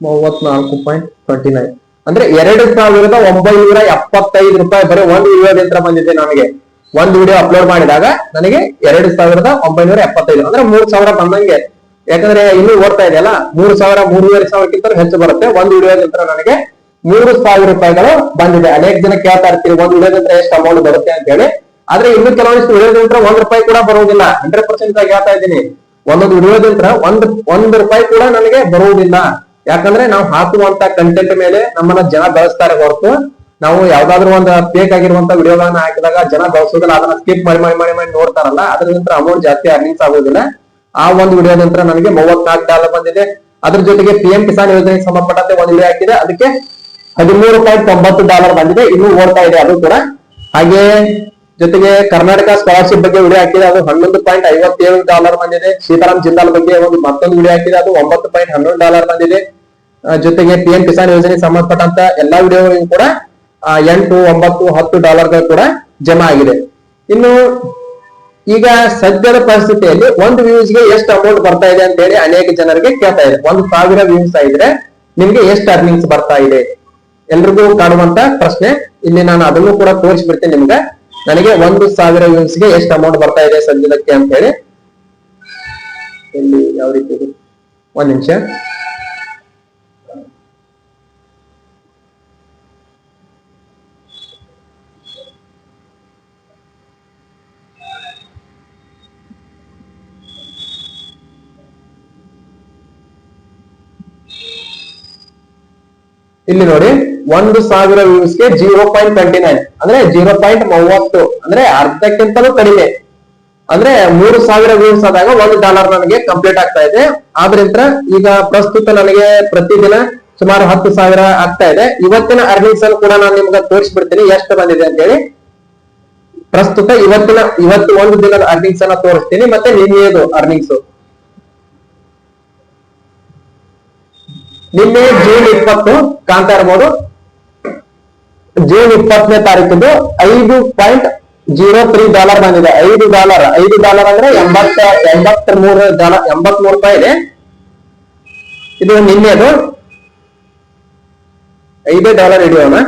A: ಮೂವತ್ನಾಲ್ಕು ಪಾಯಿಂಟ್ ಟ್ವೆಂಟಿ ನೈನ್ ಅಂದ್ರೆ ಎರಡು ಸಾವಿರದ ಒಂಬೈನೂರ ಎಪ್ಪತ್ತೈದು ರೂಪಾಯಿ ಬರೀ ಒಂದು ವಿಡಿಯೋದಿಂದ ಬಂದಿದೆ ನನಗೆ ಒಂದು ವಿಡಿಯೋ ಅಪ್ಲೋಡ್ ಮಾಡಿದಾಗ ನನಗೆ ಎರಡು ಸಾವಿರದ ಒಂಬೈನೂರ ಎಪ್ಪತ್ತೈದು. ಅಂದ್ರೆ ಮೂರ್ ಸಾವಿರ ಬಂದಂಗೆ. ಯಾಕಂದ್ರೆ ಇನ್ನೂ ಓಡ್ತಾ ಇದೆಯಲ್ಲ, ಮೂರು ಸಾವಿರ, ಮೂರುವರೆ ಸಾವಿರಕ್ಕಿಂತ ಹೆಚ್ಚು ಬರುತ್ತೆ. ಒಂದು ವಿಡಿಯೋದಿಂದ ನನಗೆ ಮೂರು ಸಾವಿರ ರೂಪಾಯಿಗಳು ಬಂದಿದೆ. ಅನೇಕ ಜನ ಕೇಳ್ತಾ ಇರ್ತೀವಿ ಒಂದು ಉಳಿದಂತ್ರ ಎಷ್ಟು ಅಮೌಂಟ್ ಬರುತ್ತೆ ಅಂತ ಹೇಳಿ ಆದ್ರೆ ಇನ್ನು ಕೆಲವೊಂದಿಷ್ಟು ಉಳಿದಂತ್ರ ಒಂದ್ ರೂಪಾಯಿ ಕೂಡ ಬರುವುದಿಲ್ಲ. ಹಂಡ್ರೆಡ್ ಪರ್ಸೆಂಟ್ ಹೇಳ್ತಾ ಇದ್ದೀನಿ. ಒಂದೊಂದು ವಿಡಿಯೋದಿಂದ ಒಂದ್ ಒಂದ್ ರೂಪಾಯಿ ಕೂಡ ನನಗೆ ಬರುವುದಿಲ್ಲ. ಯಾಕಂದ್ರೆ ನಾವು ಹಾಕುವಂತ ಕಂಟೆಂಟ್ ಮೇಲೆ ನಮ್ಮನ್ನ ಜನ ಬೆಳೆಸ್ತಾರೆ ಹೊರತು ನಾವು ಯಾವ್ದಾದ್ರು ಒಂದು ಫೇಕ್ ಆಗಿರುವಂತ ವಿಡಿಯೋಗಳನ್ನ ಹಾಕಿದಾಗ ಜನ ಬಳಸೋದಿಲ್ಲ. ಅದನ್ನ ಸ್ಕಿಪ್ ಮಾಡಿ ಮಾಡಿ ಮಾಡಿ ಮಾಡಿ ನೋಡ್ತಾರಲ್ಲ ನಂತರ ಅಮೌಂಟ್ ಜಾಸ್ತಿ ಅರ್ನಿಂಗ್ಸ್ ಆಗೋದಿಲ್ಲ ಆ ಒಂದು ವಿಡಿಯೋ ನಂತರ ನನಗೆ ಮೂವತ್ನಾಲ್ಕು ಡಾಲರ್ ಬಂದಿದೆ. ಅದ್ರ ಜೊತೆಗೆ ಪಿ ಎಂ ಕಿಸಾನ್ ಯೋಜನೆಗೆ ಸಂಬಂಧಪಟ್ಟಂತೆ ಒಂದು ವಿಡಿಯೋ ಹಾಕಿದೆ. ಅದಕ್ಕೆ ಹದಿಮೂರು ಪಾಯಿಂಟ್ ತೊಂಬತ್ತು ಡಾಲರ್ ಬಂದಿದೆ. ಇನ್ನೂ ಓಡ್ತಾ ಇದೆ. ಅದು ಕೂಡ ಹಾಗೆ ಜೊತೆಗೆ ಕರ್ನಾಟಕ ಸ್ಕಾಲರ್ಶಿಪ್ ಬಗ್ಗೆ ಉಳಿ ಹಾಕಿದೆ. ಅದು ಹನ್ನೊಂದು ಪಾಯಿಂಟ್ ಐವತ್ತೇಳು ಡಾಲರ್ ಬಂದಿದೆ. ಸೀತಾರಾಮ್ ಜಿಂದಾಲ್ ಬಗ್ಗೆ ಒಂದು ಮತ್ತೊಂದು ಉಳಿ ಹಾಕಿದೆ. ಅದು ಒಂಬತ್ತು ಪಾಯಿಂಟ್ ಹನ್ನೊಂದು ಡಾಲರ್ ಬಂದಿದೆ. ಜೊತೆಗೆ ಪಿ ಎಂ ಕಿಸಾನ್ ಯೋಜನೆ ಸಂಬಂಧಪಟ್ಟಂತ ಎಲ್ಲಾ ವಿಡಿಯೋಗಳಿಗೂ ಕೂಡ ಎಂಟು, ಒಂಬತ್ತು, ಹತ್ತು ಡಾಲರ್ಗಳು ಕೂಡ ಜಮಾ ಆಗಿದೆ. ಇನ್ನು ಈಗ ಸದ್ಯದ ಪರಿಸ್ಥಿತಿಯಲ್ಲಿ ಒಂದು ವ್ಯೂಸ್ಗೆ ಎಷ್ಟು ಅಮೌಂಟ್ ಬರ್ತಾ ಇದೆ ಅಂತ ಹೇಳಿ ಅನೇಕ ಜನರಿಗೆ ಕೇಳ್ತಾ ಇದೆ. ಒಂದು ಸಾವಿರ ವ್ಯೂಸ್ ಆಗಿದ್ರೆ ನಿಮ್ಗೆ ಎಷ್ಟು ಅರ್ನಿಂಗ್ಸ್ ಬರ್ತಾ ಇದೆ? ಎಲ್ರಿಗೂ ಕಾಡುವಂತ ಪ್ರಶ್ನೆ. ಇಲ್ಲಿ ನಾನು ಅದನ್ನು ಕೂಡ ತೋರಿಸ್ಬಿಡ್ತೀನಿ ನಿಮ್ಗೆ. ನನಗೆ ಒಂದು ಸಾವಿರ ವ್ಯೂಸ್ಗೆ ಎಷ್ಟು ಅಮೌಂಟ್ ಬರ್ತಾ ಇದೆ ಸದ್ಯದಕ್ಕೆ ಅಂತ ಹೇಳಿ. ಇಲ್ಲಿ ಯಾವ ರೀತಿ? ಒಂದ್ ನಿಮಿಷ. ಇಲ್ಲಿ ನೋಡಿ ಒಂದು ಸಾವಿರ ವ್ಯೂಸ್ಗೆ ಜೀರೋ ಪಾಯಿಂಟ್ ಟ್ವೆಂಟಿ ನೈನ್ ಅಂದ್ರೆ ಜೀರೋ ಪಾಯಿಂಟ್ ಮೂವತ್ತು ಅಂದ್ರೆ ಅರ್ಧಕ್ಕಿಂತಲೂ ಕಡಿಮೆ. ಅಂದ್ರೆ ಮೂರು ಸಾವಿರ ವ್ಯೂಸ್ ಆದಾಗ ಒಂದು ಡಾಲರ್ ನನಗೆ ಕಂಪ್ಲೀಟ್ ಆಗ್ತಾ ಇದೆ. ಆದ್ರಿಂದ ಈಗ ಪ್ರಸ್ತುತ ನನಗೆ ಪ್ರತಿದಿನ ಸುಮಾರು ಹತ್ತು ಸಾವಿರ ಆಗ್ತಾ ಇದೆ. ಇವತ್ತಿನ ಅರ್ನಿಂಗ್ಸ್ ಅನ್ನು ಕೂಡ ನಾನು ನಿಮ್ಗೆ ತೋರಿಸ್ಬಿಡ್ತೀನಿ ಎಷ್ಟು ಬಂದಿದೆ ಅಂತ ಹೇಳಿ ಪ್ರಸ್ತುತ ಇವತ್ತಿನ, ಇವತ್ತು ಒಂದು ದಿನದ ಅರ್ನಿಂಗ್ಸ್ ಅನ್ನ ತೋರಿಸ್ತೀನಿ. ಮತ್ತೆ ನಿನ್ನೆದು ಅರ್ನಿಂಗ್ಸ್ ನಿನ್ನೆ ಜೂನ್ ಇಪ್ಪತ್ತು ಕಾಣ್ತಾ ಇರ್ಬೋದು. ಜೂನ್ ಇಪ್ಪತ್ತನೇ ತಾರೀಕಿದ್ದು ಐದು ಪಾಯಿಂಟ್ ಜೀರೋ ತ್ರೀ ಡಾಲರ್ ಬಂದಿದೆ. ಐದು ಡಾಲರ್ ಐದು ಡಾಲರ್ ಅಂದ್ರೆ ಎಂಬತ್ತ ಎಂಬತ್ತ ಮೂರು ಡಾಲರ್ ಎಂಬತ್ ಮೂರು ರೂಪಾಯಿ ಇದೆ. ಇದು ನಿನ್ನೆದು ಐದೇ ಡಾಲರ್ ಹಿಡಿಯೋಣ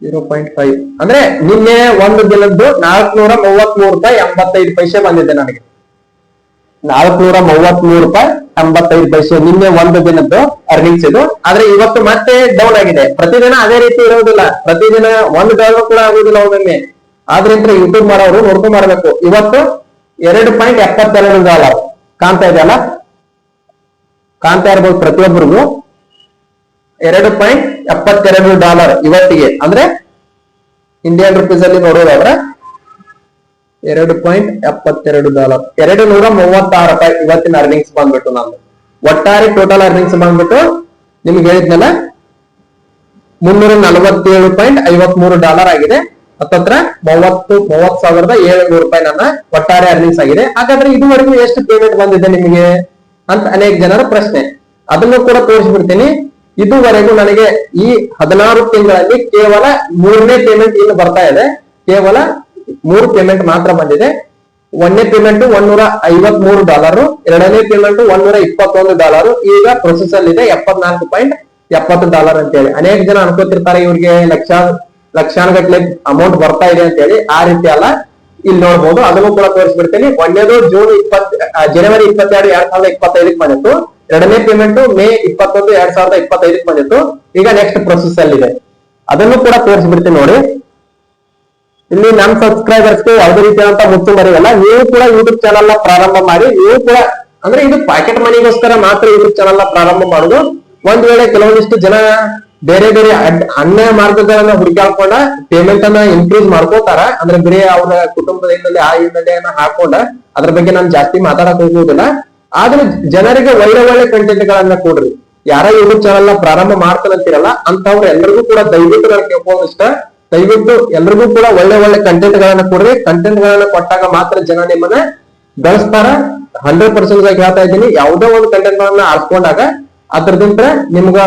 A: ಜೀರೋ ಪಾಯಿಂಟ್ ಫೈವ್. ಅಂದ್ರೆ ನಿನ್ನೆ ಒಂದು ದಿನದ್ದು ನಾಲ್ಕುನೂರ ಮೂವತ್ತ್ ಮೂರು ರೂಪಾಯಿ ಎಂಬತ್ತೈದು ಪೈಸೆ ಬಂದಿದೆ ನನಗೆ. ನಾಲ್ಕುನೂರ ಮೂವತ್ತ್ ಮೂರು ರೂಪಾಯಿ ಎಂಬತ್ತೈದು ಪೈಸೆ ನಿನ್ನೆ ಒಂದು ದಿನದ್ದು ಅರ್ನಿಂಗ್ಸ್ ಇದು. ಆದ್ರೆ ಇವತ್ತು ಮತ್ತೆ ಡೌನ್ ಆಗಿದೆ. ಪ್ರತಿದಿನ ಅದೇ ರೀತಿ ಇರೋದಿಲ್ಲ ಪ್ರತಿದಿನ ಒಂದು ಡಾಲರ್ ಕೂಡ ಆಗುದಿಲ್ಲ ಒಮ್ಮೊಮ್ಮೆ. ಆದ್ರಿಂದ ಯೂಟ್ಯೂಬ್ ಮಾಡೋರು ನೋಡ್ಕೊಂಡು ಮಾಡಬೇಕು ಇವತ್ತು ಎರಡು ಪಾಯಿಂಟ್ ಎಪ್ಪತ್ತೆರಡು ಡಾಲರ್ ಕಾಣ್ತಾ ಇದೆಯಲ್ಲ? ಕಾಣ್ತಾ ಇರ್ಬೋದು ಪ್ರತಿಯೊಬ್ಬರಿಗೂ ಎರಡು ಪಾಯಿಂಟ್ ಎಪ್ಪತ್ತೆರಡು ಡಾಲರ್ ಇವತ್ತಿಗೆ. ಅಂದ್ರೆ ಇಂಡಿಯನ್ ರುಪೀಸ್ ಅಲ್ಲಿ ನೋಡೋದಾದ್ರೆ ಎರಡು ಪಾಯಿಂಟ್ ಎಪ್ಪತ್ತೆರಡು ಡಾಲರ್. ಎರಡು ನೂರ ಮೂವತ್ತಾರು ರೂಪಾಯಿ ಇವತ್ತಿನ ಅರ್ನಿಂಗ್ಸ್ ಬಂದ್ಬಿಟ್ಟು ನಾನು. ಒಟ್ಟಾರೆ ಟೋಟಲ್ ಅರ್ನಿಂಗ್ಸ್ ಬಂದ್ಬಿಟ್ಟು ನಿಮ್ಗೆ ಹೇಳಿದ್ನಲ್ಲ, ಮುನ್ನೂರ ನಲವತ್ತೇಳು ಪಾಯಿಂಟ್ ಐವತ್ ಮೂರು ಡಾಲರ್ ಆಗಿದೆ. ಹತ್ತತ್ರ ಮೂವತ್ತು ಮೂವತ್ ಸಾವಿರದ ಏಳ್ನೂರು ರೂಪಾಯಿ ನನ್ನ ಒಟ್ಟಾರೆ ಅರ್ನಿಂಗ್ಸ್ ಆಗಿದೆ. ಹಾಗಾದ್ರೆ ಇದುವರೆಗೂ ಎಷ್ಟು ಪೇಮೆಂಟ್ ಬಂದಿದೆ ನಿಮಗೆ ಅಂತ ಅನೇಕ ಜನರ ಪ್ರಶ್ನೆ. ಅದನ್ನು ಕೂಡ ತೋರಿಸ್ಬಿಡ್ತೀನಿ. ಇದುವರೆಗೂ ನನಗೆ ಈ ಹದಿನಾರು ತಿಂಗಳಲ್ಲಿ ಕೇವಲ ಮೂರನೇ ಪೇಮೆಂಟ್ ಇನ್ನು ಬರ್ತಾ ಇದೆ. ಕೇವಲ ಮೂರು ಪೇಮೆಂಟ್ ಮಾತ್ರ ಬಂದಿದೆ. ಒಂದನೇ ಪೇಮೆಂಟ್ ಒಂದೂರ ಐವತ್ ಮೂರು ಡಾಲರ್ ಎರಡನೇ ಪೇಮೆಂಟ್ ಒಂದೂರ ಇಪ್ಪತ್ತೊಂದು ಡಾಲರ್ ಈಗ ಪ್ರೊಸೆಸ್ ಅಲ್ಲಿ ಇದೆ ಎಪ್ಪತ್ನಾಲ್ಕು ಪಾಯಿಂಟ್ ಎಪ್ಪತ್ತು ಡಾಲರ್ ಅಂತ ಹೇಳಿ ಅನೇಕ ಜನ ಅನ್ಕೋತಿರ್ತಾರೆ ಇವ್ರಿಗೆ ಲಕ್ಷ ಲಕ್ಷಾನುಗಟ್ಲೆ ಅಮೌಂಟ್ ಬರ್ತಾ ಇದೆ ಅಂತ ಹೇಳಿ ಆ ರೀತಿ ಅಲ್ಲ, ಇಲ್ಲಿ ನೋಡ್ಬೋದು. ಅದನ್ನು ಕೂಡ ತೋರಿಸ್ಬಿಡ್ತೀನಿ. ಒಂದೇದು ಜೂನ್ ಇಪ್ಪತ್ ಜನವರಿ ಇಪ್ಪತ್ತೆರಡು ಎರಡ್ ಸಾವಿರದ ಇಪ್ಪತ್ತೈದಕ್ಕೆ ಬಂದಿತ್ತು. ಎರಡನೇ ಪೇಮೆಂಟ್ ಮೇ ಇಪ್ಪತ್ತೊಂದು ಎರಡ್ ಸಾವಿರದ ಇಪ್ಪತ್ತೈದಕ್ಕೆ ಬಂದಿತ್ತು. ಈಗ ನೆಕ್ಸ್ಟ್ ಪ್ರೊಸೆಸ್ ಅಲ್ಲಿ ಇದೆ. ಅದನ್ನು ಕೂಡ ತೋರಿಸ್ಬಿಡ್ತೀನಿ ನೋಡಿ. ಇಲ್ಲಿ ನಮ್ ಸಬ್ಸ್ಕ್ರೈಬರ್ಸ್ಗೆ ಯಾವುದೇ ರೀತಿಯಾದಂತ ಮುತ್ತು ಬರೆಯಲ್ಲ ನೀವು ಕೂಡ ಯೂಟ್ಯೂಬ್ ಚಾನಲ್ನ ಪ್ರಾರಂಭ ಮಾಡಿ, ನೀವು ಕೂಡ ಅಂದ್ರೆ ಇದು ಪಾಕೆಟ್ ಮನಿಗೋಸ್ಕರ ಮಾತ್ರ ಯೂಟ್ಯೂಬ್ ಚಾನಲ್ನ ಪ್ರಾರಂಭ ಮಾಡುದು. ಒಂದ್ ವೇಳೆ ಕೆಲವೊಂದಿಷ್ಟು ಜನ ಬೇರೆ ಬೇರೆ ಅನ್ಯಾಯ ಮಾರ್ಗಗಳನ್ನ ಹುಡುಕಾಡ್ಕೊಂಡ ಪೇಮೆಂಟ್ ಅನ್ನ ಇನ್ಕ್ರೀಸ್ ಮಾಡ್ಕೋತಾರ, ಅಂದ್ರೆ ಬರೀ ಅವ್ರ ಕುಟುಂಬದ ಹಿನ್ನೆಲೆ ಆ ಹಿನ್ನೆಲೆಯನ್ನ ಹಾಕೊಂಡ ಅದ್ರ ಬಗ್ಗೆ ನಾನು ಜಾಸ್ತಿ ಮಾತಾಡಕ್ ಹೋಗುವುದಿಲ್ಲ ಆದ್ರೆ ಜನರಿಗೆ ಒಳ್ಳೆ ಒಳ್ಳೆ ಕಂಟೆಂಟ್ ಗಳನ್ನ ಕೊಡ್ರಿ. ಯಾರ ಯೂಟ್ಯೂಬ್ ಚಾನಲ್ನ ಪ್ರಾರಂಭ ಮಾಡ್ತಾರಂತೀರಲ್ಲ ಅಂತವ್ರು ಎಲ್ಲರಿಗೂ ಕೂಡ ದಯವಿಟ್ಟು ನಾನು ಇಷ್ಟ ದಯವಿಟ್ಟು ಎಲ್ರಿಗೂ ಕೂಡ ಒಳ್ಳೆ ಒಳ್ಳೆ ಕಂಟೆಂಟ್ ಗಳನ್ನ ಕೊಡ್ರಿ. ಕಂಟೆಂಟ್ ಗಳನ್ನ ಕೊಟ್ಟಾಗ ಮಾತ್ರ ಜನ ನಿಮ್ಮನ್ನ ಬೆಳೆಸ್ತಾರ. ಹಂಡ್ರೆಡ್ ಪರ್ಸೆಂಟ್ ಆಗಿ ಹೇಳ್ತಾ ಇದ್ದೀನಿ. ಯಾವುದೋ ಒಂದು ಕಂಟೆಂಟ್ ಗಳನ್ನ ಆರಿಸ್ಕೊಂಡಾಗ ಅದ್ರದಿಂದ ನಿಮ್ಗ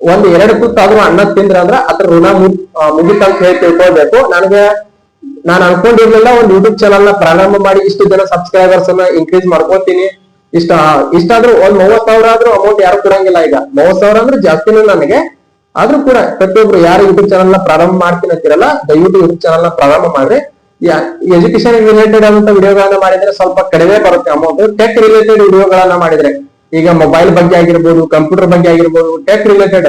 A: ಒಂದ್ ಎರಡು ತುತ್ತಾದ್ರೂ ಅನ್ನ ತಿಂದ್ರ ಅಂದ್ರ ಅದ್ರ ಋಣ ಮುಗಿತ ಅಂತ ಹೇಳಿ ತಿಳ್ಕೊಳ್ಬೇಕು. ನನಗೆ, ನಾನು ಅನ್ಕೊಂಡಿರ್ಲಿಲ್ಲ, ಒಂದು ಯೂಟ್ಯೂಬ್ ಚಾನಲ್ನ ಪ್ರಾರಂಭ ಮಾಡಿ ಇಷ್ಟು ಜನ ಸಬ್ಸ್ಕ್ರೈಬರ್ಸ್ ಅನ್ನ ಇನ್ಕ್ರೀಸ್ ಮಾಡ್ಕೊತೀನಿ. ಇಷ್ಟ ಇಷ್ಟಾದ್ರೂ ಒಂದ್ ಮೂವತ್ ಸಾವಿರ ಆದ್ರೂ ಅಮೌಂಟ್ ಯಾರು ಕೊಡಂಗಿಲ್ಲ ಈಗ. ಮೂವತ್ ಸಾವಿರ ಅಂದ್ರೆ ಜಾಸ್ತಿನೇ ನನಗೆ. ಆದ್ರೂ ಕೂಡ ಪ್ರತಿಯೊಬ್ರು ಯಾರು ಯೂಟ್ಯೂಬ್ ಚಾನಲ್ನ ಪ್ರಾರಂಭ ಮಾಡ್ತೀನಿ ಅಂತಿರಲ್ಲ ದಯವಿಟ್ಟು ಯೂಟ್ಯೂಬ್ ಚಾನಲ್ನ ಪ್ರಾರಂಭ ಮಾಡ್ರಿ. ಎಜುಕೇಶನ್ ರಿಲೇಟೆಡ್ ಆದಂತ ವಿಡಿಯೋಗಳನ್ನ ಮಾಡಿದ್ರೆ ಸ್ವಲ್ಪ ಕಡಿಮೆ ಬರುತ್ತೆ ಅಮೌಂಟ್ ಟೆಕ್ ರಿಲೇಟೆಡ್ ವಿಡಿಯೋಗಳನ್ನ ಮಾಡಿದ್ರೆ ಈಗ ಮೊಬೈಲ್ ಬಗ್ಗೆ ಆಗಿರ್ಬೋದು ಕಂಪ್ಯೂಟರ್ ಬಗ್ಗೆ ಆಗಿರ್ಬೋದು ಟೆಕ್ ರಿಲೇಟೆಡ್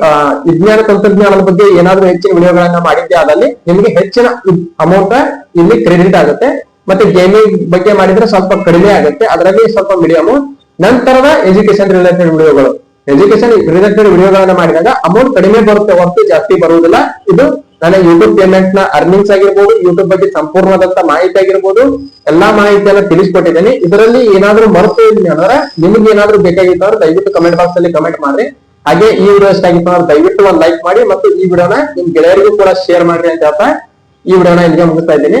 A: ಆ, ವಿಜ್ಞಾನ ತಂತ್ರಜ್ಞಾನದ ಬಗ್ಗೆ ಏನಾದ್ರೂ ಹೆಚ್ಚಿನ ವಿಡಿಯೋಗಳನ್ನ ಮಾಡಿದ್ದೆ ಆದಲ್ಲಿ ನಿಮಗೆ ಹೆಚ್ಚಿನ ಅಮೌಂಟ್ ಇಲ್ಲಿ ಕ್ರೆಡಿಟ್ ಆಗುತ್ತೆ. ಮತ್ತೆ ಗೇಮಿಂಗ್ ಬಗ್ಗೆ ಮಾಡಿದ್ರೆ ಸ್ವಲ್ಪ ಕಡಿಮೆ ಆಗುತ್ತೆ. ಅದರಲ್ಲಿ ಸ್ವಲ್ಪ ಮೀಡಿಯಮ್ ನಂತರದ ಎಜುಕೇಶನ್ ರಿಲೇಟೆಡ್ ವಿಡಿಯೋಗಳು ಎಜುಕೇಶನ್ ರಿಲೇಟೆಡ್ ವಿಡಿಯೋಗಳನ್ನ ಮಾಡಿದಾಗ ಅಮೌಂಟ್ ಕಡಿಮೆ ಬರುತ್ತೆ ಹೊರತು ಜಾಸ್ತಿ ಬರುವುದಿಲ್ಲ. ಇದು ನನ್ನ ಯೂಟ್ಯೂಬ್ ಪೇಮೆಂಟ್ನ ಅರ್ನಿಂಗ್ಸ್ ಆಗಿರ್ಬೋದು ಯೂಟ್ಯೂಬ್ ಬಗ್ಗೆ ಸಂಪೂರ್ಣವಾದಂತ ಮಾಹಿತಿ ಆಗಿರ್ಬೋದು, ಎಲ್ಲಾ ಮಾಹಿತಿಯನ್ನ ತಿಳಿಸ್ಕೊಟ್ಟಿದ್ದೀನಿ. ಇದರಲ್ಲಿ ಏನಾದ್ರೂ ಮರೆತು ಅಂದ್ರೆ ನಿಮ್ಗೆ ಏನಾದ್ರೂ ಬೇಕಾಗಿತ್ತು ಅಂದ್ರೆ ದಯವಿಟ್ಟು ಕಮೆಂಟ್ ಬಾಕ್ಸ್ ಅಲ್ಲಿ ಕಮೆಂಟ್ ಮಾಡಿ ಹಾಗೆ ಈ ವಿಡಿಯೋ ಇಷ್ಟ ಆಗಿತ್ತು ಅಂದ್ರೆ ದಯವಿಟ್ಟು ಒಂದು ಲೈಕ್ ಮಾಡಿ ಮತ್ತು ಈ ವಿಡಿಯೋನ ನಿಮ್ ಗೆಳೆಯರಿಗೂ ಕೂಡ ಶೇರ್ ಮಾಡ್ರಿ ಅಂತ ಹೇಳ್ತಾ ಈ ವಿಡಿಯೋನ ಇಲ್ಲಿಗೆ ಮುಗಿಸ್ತಾ ಇದ್ದೀನಿ.